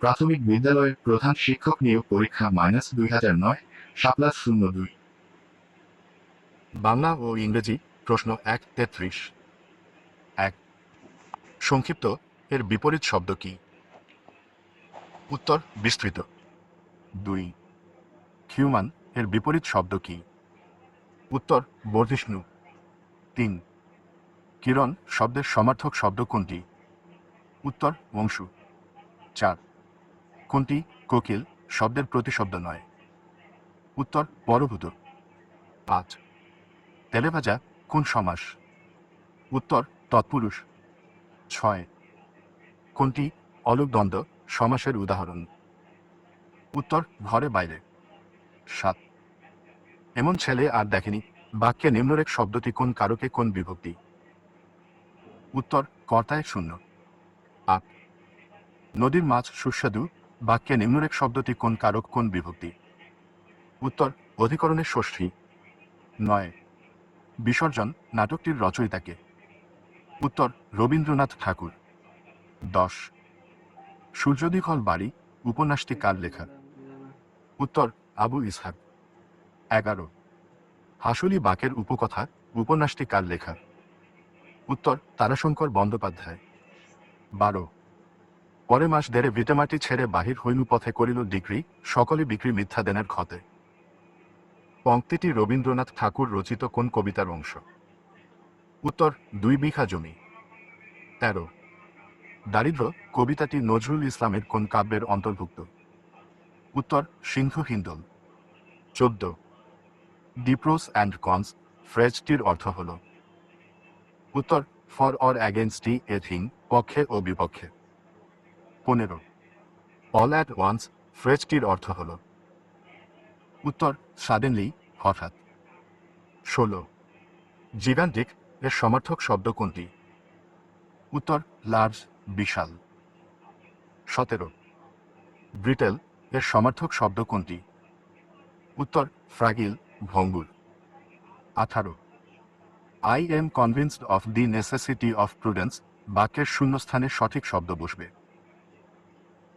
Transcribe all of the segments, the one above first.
প্রাথমিক বিদ্যালয়ের প্রধান শিক্ষক নিয়োগ পরীক্ষা মাইনাস দুই হাজার নয়, সাপ্লাস শূন্য দুই। বাংলা ও ইংরেজি প্রশ্ন এক, তেত্রিশ। এক। সংক্ষিপ্ত, এর বিপরীত শব্দ কি? উত্তর, বিস্তৃত। দুই। হিউম্যান, এর বিপরীত শব্দ কি? উত্তর বর্ধিষ্ণু তিন। কিরণ, শব্দের সমার্থক শব্দ কোনটি? উত্তর, বংশু। চার। কোনটি কোকিল শব্দের প্রতিশব্দ নয়। উত্তর বড়ভূত। পাঁচ। তেলেভাজা কোন সমাস? উত্তর তৎপুরুষ। ছয়। কোনটি অলুকদ্বন্দ্ব সমাসের উদাহরণ? উত্তর ঘরে বাইরে। সাত। এমন ছেলে আর দেখেনি বাক্যে নিম্নরেখ শব্দটি কোন কারকে কোন বিভক্তি? উত্তর কর্তায় শূন্য। আট। নদীর মাছ সুস্বাদু বাক্যে নিম্নরেখ শব্দটি কোন কারক, কোন বিভক্তি? উত্তর, অধিকরণের ষষ্ঠী। নয়, বিসর্জন নাটকটির রচয়িতাকে। উত্তর, রবীন্দ্রনাথ ঠাকুর। দশ, সূর্যদীঘল বাড়ি, উপন্যাসটি কার লেখা? উত্তর, আবু ইসহাক। এগারো, হাসুলি বাকের উপকথা, উপন্যাসটি কার লেখা? উত্তর, তারাশঙ্কর বন্দ্যোপাধ্যায়। বারো পরে মাস দেড়ে ভিটামাটি ছেড়ে বাহির হইনু পথে করিল ডিগ্রি সকলে বিক্রি মিথ্যা দেনের ক্ষতে। পংক্তিটি রবীন্দ্রনাথ ঠাকুর রচিত কোন কবিতার অংশ? উত্তর, দুই বিঘা জমি। তেরো। দারিদ্র, কবিতাটি নজরুল ইসলামের কোন কাব্যের অন্তর্ভুক্ত? উত্তর, সিন্ধু হিন্দল। চোদ্দ। ডিপ্রোস অ্যান্ড কনস, ফ্রেজটির অর্থ হল। উত্তর, for or against a thing পক্ষে ও বিপক্ষে। পনেরো। অল অ্যাট ওয়ান্স ফ্রেজটির অর্থ হল। উত্তর সাডেনলি হঠাৎ। ষোলো। জিগান্টিক এর সমর্থক শব্দ কোনটি? উত্তর লার্জ বিশাল। সতেরো। ব্রিটেল এর সমর্থক শব্দ কোনটি? উত্তর ফ্রাগিল ভঙ্গুর। আঠারো। I am convinced of the necessity of prudence বাক্যের শূন্যস্থানে সঠিক শব্দ বসবে।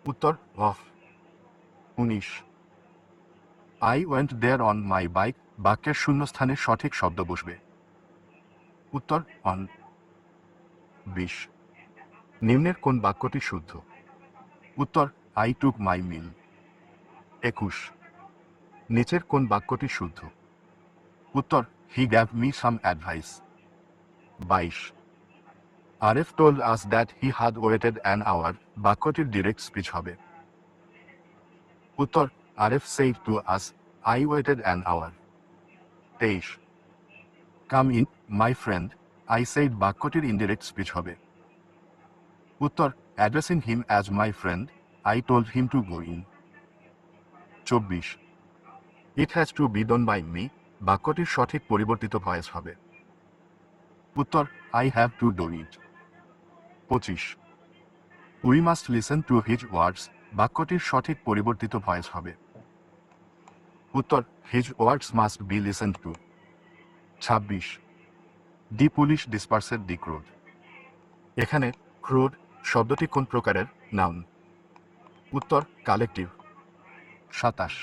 উত্তর অফ উনিশ। I went there on my bike বাক্যের শূন্যস্থানে সঠিক শব্দ বসবে। উত্তর অন বিশ। নিম্নের কোন বাক্যটি শুদ্ধ? উত্তর আই টুক মাই মিল একুশ। নিচের কোন বাক্যটি শুদ্ধ? উত্তর he gave me some advice বাইশ। RF told us that he had waited an hour বাক্যটির ডিরেক্ট স্পিচ হবে। উত্তর RF said to us I waited an hour তেইশ come in my friend I said বাক্যটির ইনডিরেক্ট স্পিচ হবে। উত্তর addressing him as my friend I told him to go in চব্বিশ it has to be done by me বাক্যটির সঠিক পরিবর্তিত voice হবে। উত্তর I have to do it পঁচিশ। We must listen to his words বাক্যটির সঠিক পরিবর্তিত ভয়েস হবে। উত্তর his words must be listened to ছাব্বিশ দি পুলিশ ডিসপার্সের দি ক্রোড এখানে ক্রোড শব্দটি কোন প্রকারের? নাউন উত্তর কালেকটিভ সাতাশ,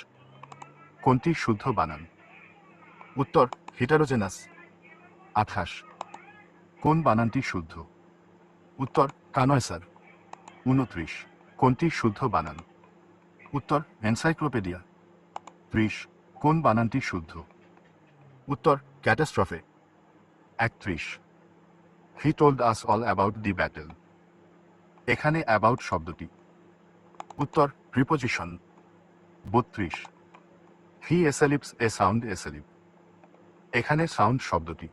কোনটি শুদ্ধ বানান উত্তর হিটারোজেনাস আঠাশ, কোন বানানটি শুদ্ধ? উত্তর তা নয়, স্যার। উনত্রিশ। কোনটি শুদ্ধ বানান? উত্তর, এনসাইক্লোপিডিয়া। ত্রিশ। কোন বানানটি শুদ্ধ? উত্তর, ক্যাটাস্ট্রফে। একত্রিশ। He told us all about the battle এখানে অ্যাবাউট শব্দটি। উত্তর প্রিপোজিশন বত্রিশ। হি এসেলিপস এ সাউন্ড এসেলিপ এখানে সাউন্ড শব্দটি।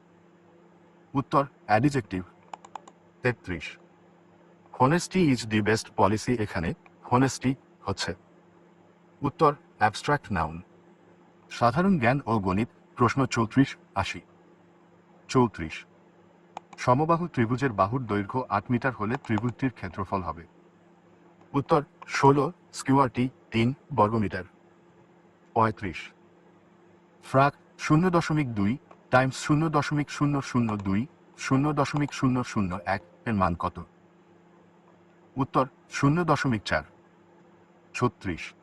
উত্তর অ্যাডিজেক্টিভ তেত্রিশ। Honesty is the best policy এখানে, হনেস্টি হচ্ছে। উত্তর, অ্যাবস্ট্রাক্ট নাউন। সাধারণ জ্ঞান ও গণিত, প্রশ্ন চৌত্রিশ, আশি। চৌত্রিশ। সমবাহু ত্রিভুজের বাহুর দৈর্ঘ্য আট মিটার হলে ত্রিভুজটির ক্ষেত্রফল হবে। উত্তর, ষোলো স্কিওয়ারটি তিন বর্গমিটার। পঁয়ত্রিশ। ফ্রাক শূন্য দশমিক দুই টাইমস শূন্য দশমিক শূন্য শূন্য দুই, শূন্য দশমিক শূন্য শূন্য এক এর মান কত? উত্তর শূন্য দশমিক চার। ছত্রিশ।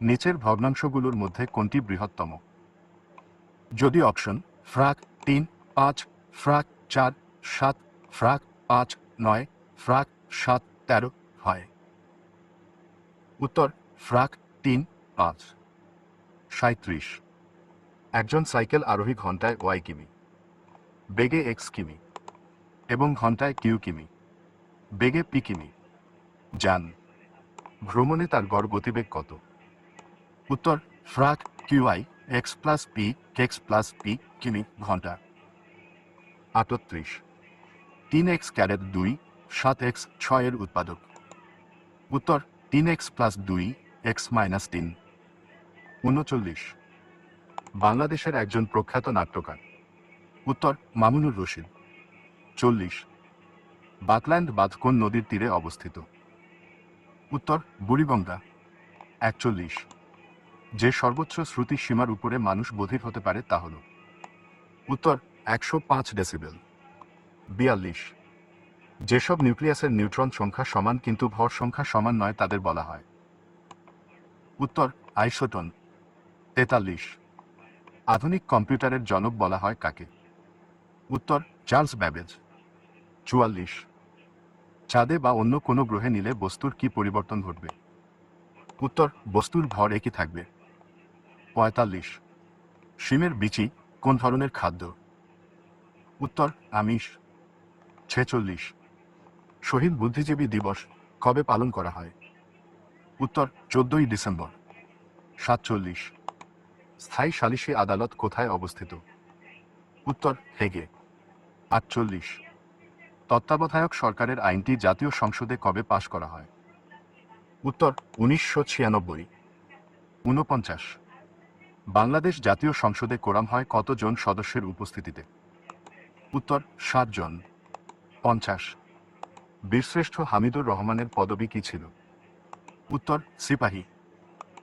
নিচের ভগ্নাংশগুলোর মধ্যে কোনটি বৃহত্তম? যদি অপশন ফ্রাক তিন, পাঁচ, ফ্রাক চার, সাত, ফ্রাক পাঁচ, নয়, ফ্রাক সাত, তেরো হয়। উত্তর ফ্রাক তিন, পাঁচ। সাঁত্রিশ একজন সাইকেল আরোহী ঘন্টায় ওয়াই কিমি। বেগে এক্স কিমি। এবং ঘন্টায় কিউ কিমি। বেগে পি কিমি। যান ভ্রমণে তার গড় গতিবেগ কত? উত্তর, ফ্রাক QI x plus p x plus p কিমি ঘণ্টা আটত্রিশ। তিন এক্স ক্যারেট দুই, সাত এক্স ছয়ের উৎপাদক। উত্তর, তিন এক্স প্লাস দুই, এক্স মাইনাস তিন। উনচল্লিশ। বাংলাদেশের একজন প্রখ্যাত নাট্যকার। উত্তর, মামুনুর রশিদ। চল্লিশ, বাকল্যান্ড বাঁধ কোন নদীর তীরে অবস্থিত। উত্তর, বুড়িগঙ্গা, একচল্লিশ। যে সর্বোচ্চ শ্রুতি সীমার উপরে মানুষ বধির হতে পারে তা হল। উত্তর, একশো পাঁচ ডেসিবেল, বিয়াল্লিশ। যেসব নিউক্লিয়াসের নিউট্রন সংখ্যা সমান কিন্তু ভর সংখ্যা সমান নয় তাদের বলা হয়। উত্তর, আইসোটন, তেতাল্লিশ। আধুনিক কম্পিউটারের জনক বলা হয় কাকে? উত্তর, চার্লস ব্যাবেজ। চুয়াল্লিশ। চাঁদে বা অন্য কোনো গ্রহে নিলে বস্তুর কি পরিবর্তন ঘটবে? উত্তর, বস্তুর ভর একই থাকবে। পঁয়তাল্লিশ। শিমের বিচি কোন ধরনের খাদ্য? উত্তর, আমিষ। ছেচল্লিশ। শহীদ বুদ্ধিজীবী দিবস কবে পালন করা হয়? উত্তর, চোদ্দই ডিসেম্বর। সাতচল্লিশ। স্থায়ী সালিসি আদালত কোথায় অবস্থিত? উত্তর, হেগে। আটচল্লিশ। তত্ত্বাবধায়ক সরকারের আইনটি জাতীয় সংসদে কবে পাশ করা হয়? উত্তর, উনিশশো ছিয়ানব্বই। ঊনপঞ্চাশ। বাংলাদেশ জাতীয় সংসদে কোরাম হয় কতজন সদস্যের উপস্থিতিতে? উত্তর, সাতজন। পঞ্চাশ। বীরশ্রেষ্ঠ হামিদুর রহমানের পদবি কি ছিল? উত্তর, সিপাহী।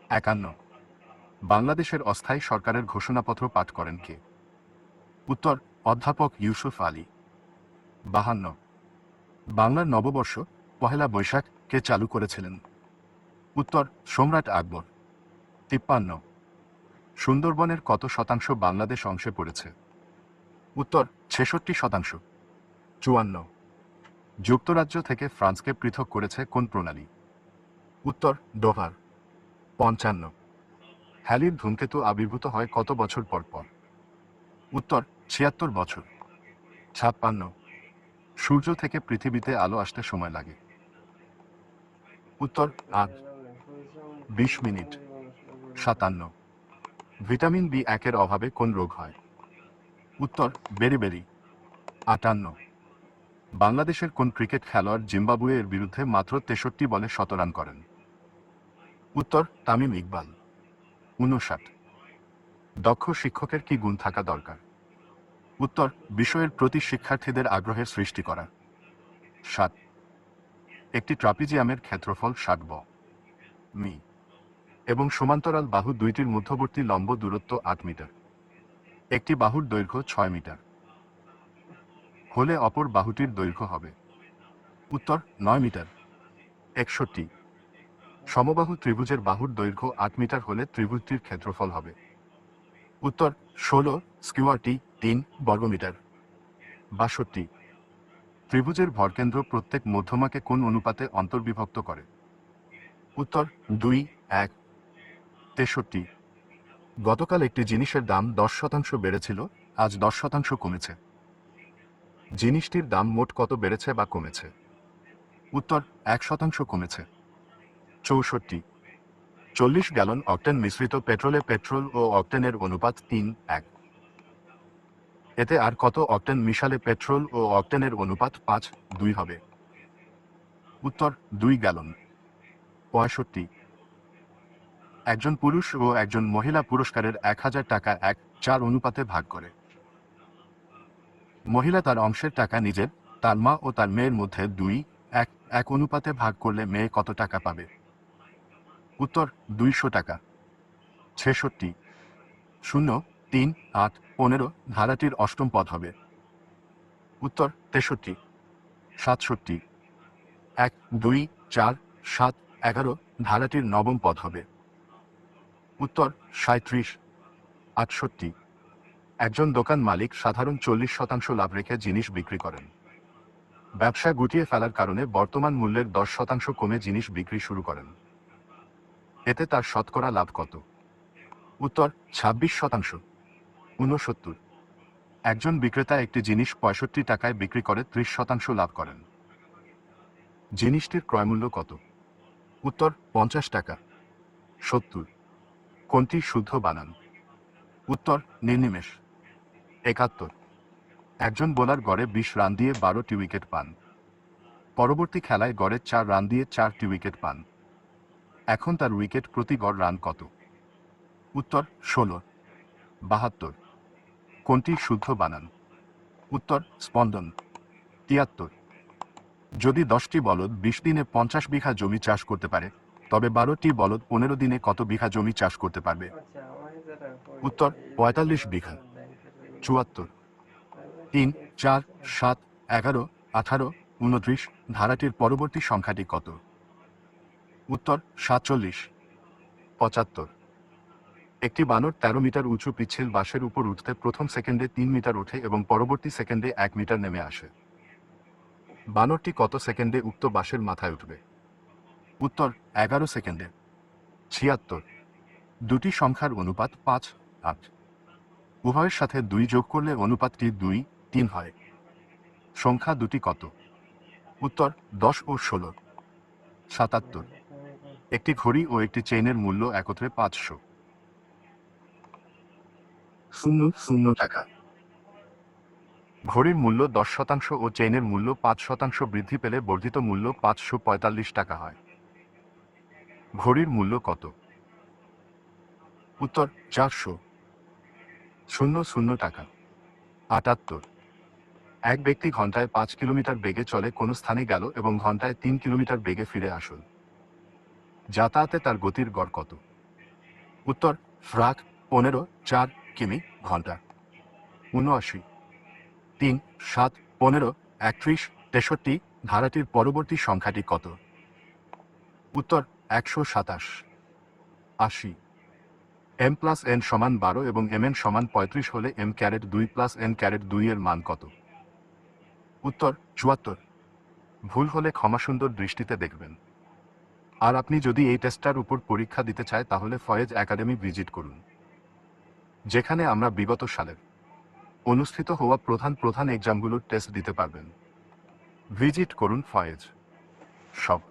একান্ন। বাংলাদেশের অস্থায়ী সরকারের ঘোষণাপত্র পাঠ করেন কে? উত্তর, অধ্যাপক ইউসুফ আলী। বাহান্ন। বাংলার নববর্ষ, পহেলা বৈশাখ কে চালু করেছিলেন? উত্তর, সম্রাট আকবর। তিপ্পান্ন। সুন্দরবনের কত শতাংশ বাংলাদেশ অংশে পড়েছে? উত্তর, ছেষট্টি শতাংশ। চুয়ান্ন। যুক্তরাজ্য থেকে ফ্রান্সকে পৃথক করেছে কোন প্রণালী? উত্তর, ডোভার। পঞ্চান্ন। হ্যালির ধূমকেতু আবির্ভূত হয় কত বছর পর পর? উত্তর, ছিয়াত্তর বছর। ছাপ্পান্ন। সূর্য থেকে পৃথিবীতে আলো আসতে সময় লাগে। উত্তর আট বিশ মিনিট, সাতান্ন। ভিটামিন বি একের অভাবে কোন রোগ হয়? উত্তর, বেরিবেরি, আটান্ন। বাংলাদেশের কোন ক্রিকেট খেলোয়াড় জিম্বাবুয়ের বিরুদ্ধে মাত্র তেষট্টি বলে শতরান করেন? উত্তর, তামিম ইকবাল উনষাট দক্ষ শিক্ষকের কি গুণ থাকা দরকার? উত্তর, বিষয়ের প্রতি শিক্ষার্থীদের আগ্রহের সৃষ্টি করা। সাত, একটি ট্রাপিজিয়ামের ক্ষেত্রফল ষাট ব। মি, এবং সমান্তরাল বাহু দুইটির মধ্যবর্তী লম্ব দূরত্ব আট মিটার। একটি বাহুর দৈর্ঘ্য ছয় মিটার। হলে অপর বাহুটির দৈর্ঘ্য হবে। উত্তর, নয় মিটার। একষট্টি, সমবাহু ত্রিভুজের বাহুর দৈর্ঘ্য আট মিটার হলে ত্রিভুজটির ক্ষেত্রফল হবে। উত্তর ষোলো স্কিওয়ারটি তিন বর্গমিটার। বাষট্টি। ত্রিভুজের ভরকেন্দ্র প্রত্যেক মধ্যমাকে কোন অনুপাতে অন্তর্বিভক্ত করে? উত্তর দুই, এক। তেষট্টি। গতকাল একটি জিনিসের দাম দশ শতাংশ বেড়েছিল, আজ দশ শতাংশ কমেছে। জিনিসটির দাম মোট কত বেড়েছে বা কমেছে? উত্তর এক শতাংশ কমেছে। চৌষট্টি। চল্লিশ গ্যালন অক্টেন মিশ্রিত পেট্রোলে পেট্রোল ও অক্টেনের অনুপাত তিন, এক। এতে আর কত অক্টেন মিশালে পেট্রোল ও অক্টেনের অনুপাত পাঁচ, দুই হবে। উত্তর, দুই গ্যালন। পঁয়ষট্টি। একজন পুরুষ ও একজন মহিলা পুরস্কারের এক হাজার টাকা এক চার অনুপাতে ভাগ করে। মহিলা তার অংশের টাকা নিজের, তার মা ও তার মেয়ের মধ্যে দুই, এক এক অনুপাতে ভাগ করলে মেয়ে কত টাকা পাবে? উত্তর দুইশো টাকা। ছেষট্টি। শূন্য, তিন, আট, পনেরো ধারাটির অষ্টম পদ হবে। উত্তর তেষট্টি। সাতষট্টি। এক, দুই, চার, সাত, এগারো ধারাটির নবম পদ হবে। উত্তর সাঁত্রিশ আটষট্টি। একজন দোকান মালিক সাধারণ চল্লিশ শতাংশ লাভ রেখে জিনিস বিক্রি করেন। ব্যবসা গুটিয়ে ফেলার কারণে বর্তমান মূল্যের দশ শতাংশ কমে জিনিস বিক্রি শুরু করেন। এতে তার শতকরা লাভ কত? উত্তর, ছাব্বিশ শতাংশ। ঊনসত্তর। একজন বিক্রেতা একটি জিনিস পঁয়ষট্টি টাকায় বিক্রি করে ত্রিশ শতাংশ লাভ করেন। জিনিসটির ক্রয়মূল্য কত? উত্তর, পঞ্চাশ টাকা। সত্তর। কোনটি শুদ্ধ বানান? উত্তর নির্নিমেষ একাত্তর। একজন বোলার গড়ে বিশ রান দিয়ে বারোটি উইকেট পান। পরবর্তী খেলায় গড়ে চার রান দিয়ে চারটি উইকেট পান। এখন তার উইকেট প্রতি গড় রান কত? উত্তর, ষোলো। বাহাত্তর। কোনটি শুদ্ধ বানান? উত্তর, স্পন্দন। তিয়াত্তর। যদি দশটি বলদ বিশ দিনে পঞ্চাশ বিঘা জমি চাষ করতে পারে, তবে বারোটি বলদ পনেরো দিনে কত বিঘা জমি চাষ করতে পারবে? উত্তর, পঁয়তাল্লিশ বিঘা। চুয়াত্তর। তিন, চার, সাত, এগারো, আঠারো, উনত্রিশ ধারাটির পরবর্তী সংখ্যাটি কত? উত্তর সাতচল্লিশ, পঁচাত্তর। একটি বানর তেরো মিটার উঁচু পিচ্ছিল বাঁশের উপর উঠতে প্রথম সেকেন্ডে তিন মিটার ওঠে এবং পরবর্তী সেকেন্ডে এক মিটার নেমে আসে। বানরটি কত সেকেন্ডে উক্ত বাঁশের মাথায় উঠবে? উত্তর, এগারো সেকেন্ডে। ছিয়াত্তর। দুটি সংখ্যার অনুপাত পাঁচ, আট। উভয়ের সাথে দুই যোগ করলে অনুপাতটি দুই, তিন হয়। সংখ্যা দুটি কত? উত্তর, দশ ও ষোলো। সাতাত্তর। একটি ঘড়ি ও একটি চেইনের মূল্য একত্রে পাঁচশো। শূন্য শূন্য টাকা। ঘড়ির মূল্য দশ শতাংশ ও চেইনের মূল্য পাঁচ শতাংশ বৃদ্ধি পেলে বর্ধিত মূল্য পাঁচশো পঁয়তাল্লিশ টাকা হয়। ঘড়ির মূল্য কত? উত্তর চারশো। শূন্য শূন্য টাকা। আটাত্তর। এক ব্যক্তি ঘন্টায় পাঁচ কিলোমিটার বেগে চলে কোনো স্থানে গেল এবং ঘন্টায় তিন কিলোমিটার বেগে ফিরে আসল। যাতায়াতে তার গতির গড় কত? উত্তর, ফ্রাক পনেরো চার কিমি ঘণ্টা। উনআশি। তিন, সাত পনেরো একত্রিশ তেষট্টি ধারাটির পরবর্তী সংখ্যাটি কত? উত্তর, একশো সাতাশ। আশি। এম প্লাস এন সমান বারো এবং এম এন সমান পঁয়ত্রিশ হলে এম ক্যারেট দুই প্লাস এন ক্যারেট দুই এর মান কত? উত্তর, চুয়াত্তর। ভুল হলে ক্ষমা সুন্দর দৃষ্টিতে দেখবেন। আর আপনি যদি এই টেস্টটার উপর পরীক্ষা দিতে চায়, তাহলে ফয়েজ একাডেমি ভিজিট করুন, যেখানে আমরা বিগত সালের অনুষ্ঠিত হওয়া প্রধান প্রধান এক্সামগুলোর টেস্ট দিতে পারবেন। ভিজিট করুন ফয়েজ। সব।